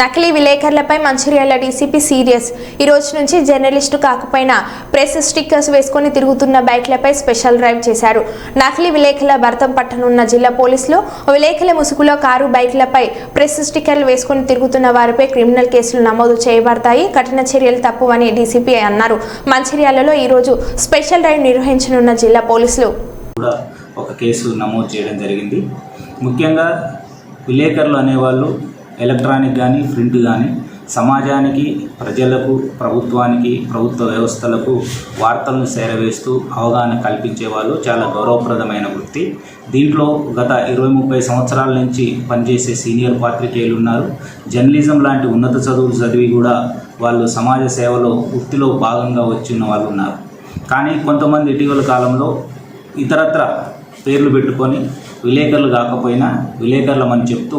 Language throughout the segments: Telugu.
నకిలీ విలేకరులపై మంచిర్యాల డీసీపీ సీరియస్. ఈ రోజు నుంచి జర్నలిస్టు కాకపోయినా ప్రెస్ స్టిక్కర్స్ వేసుకొని తిరుగుతున్న బైక్లపై స్పెషల్ డ్రైవ్ చేశారు. నకిలీ విలేకరుల భర్తం పట్టనున్న జిల్లా పోలీసులు విలేకరుల ముసుగులో కారు బైక్లపై ప్రెస్ స్టిక్కర్లు వేసుకొని తిరుగుతున్న వారిపై క్రిమినల్ కేసులు నమోదు చేయబడతాయి. కఠిన చర్యలు తప్పువని డీసీపీ అన్నారు. మంచిర్యాలలో ఈరోజు స్పెషల్ డ్రైవ్ నిర్వహించనున్న జిల్లా పోలీసులు. ఒక కేసు నమోదు చేయడం జరిగింది. ముఖ్యంగా విలేకరులు అనేవాళ్ళు ఎలక్ట్రానిక్ కానీ ప్రింట్ కానీ సమాజానికి ప్రజలకు ప్రభుత్వానికి ప్రభుత్వ వ్యవస్థలకు వార్తలను చేరవేస్తూ అవగాహన కల్పించే వాళ్ళు చాలా గౌరవప్రదమైన వృత్తి. దీంట్లో గత ఇరవై ముప్పై సంవత్సరాల నుంచి పనిచేసే సీనియర్ పాత్రికేయులు ఉన్నారు. జర్నలిజం లాంటి ఉన్నత చదువులు చదివి కూడా వాళ్ళు సమాజ సేవలో వృత్తిలో భాగంగా వచ్చిన వాళ్ళు ఉన్నారు. కానీ కొంతమంది ఇటీవల కాలంలో ఇతరత్ర పేర్లు పెట్టుకొని విలేకరులు కాకపోయినా విలేకరులమని చెప్తూ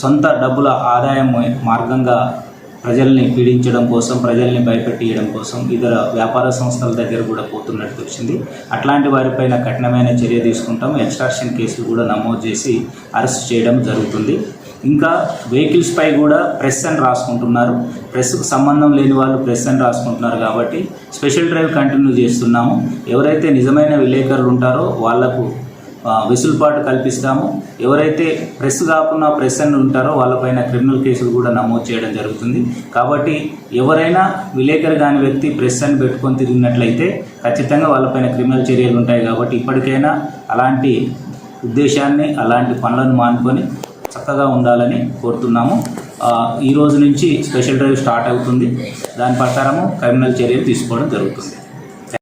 సొంత డబ్బుల ఆదాయం మార్గంగా ప్రజల్ని పీడించడం కోసం ప్రజల్ని భయపెట్టియడం కోసం ఇతర వ్యాపార సంస్థల దగ్గర కూడా పోతున్నట్టు వచ్చింది అట్లాంటి వారిపైన కఠినమైన చర్య తీసుకుంటాం. ఎక్స్ట్రాక్షన్ కేసులు కూడా నమోదు చేసి అరెస్ట్ చేయడం జరుగుతుంది. ఇంకా వెహికల్స్పై కూడా ప్రెస్ అని రాసుకుంటున్నారు. ప్రెస్కు సంబంధం లేని వాళ్ళు ప్రెస్ అని రాసుకుంటున్నారు కాబట్టి స్పెషల్ డ్రైవ్ కంటిన్యూ చేస్తున్నాము. ఎవరైతే నిజమైన విలేకరులు ఉంటారో వాళ్ళకు వెసులుబాటు కల్పిస్తాము. ఎవరైతే ప్రెస్ కాకుండా ప్రెస్ అని ఉంటారో వాళ్ళపైన క్రిమినల్ కేసులు కూడా నమోదు చేయడం జరుగుతుంది. కాబట్టి ఎవరైనా విలేకరు కాని వ్యక్తి ప్రెస్ అని పెట్టుకొని తిరిగినట్లయితే ఖచ్చితంగా వాళ్ళపైన క్రిమినల్ చర్యలు ఉంటాయి కాబట్టి ఇప్పటికైనా అలాంటి ఉద్దేశాన్ని అలాంటి పనులను మానుకొని చక్కగా ఉండాలని కోరుతున్నాము. ఈ రోజు నుంచి స్పెషల్ డ్రైవ్ స్టార్ట్ అవుతుంది. దాని ప్రకారము క్రిమినల్ చర్యలు తీసుకోవడం జరుగుతుంది.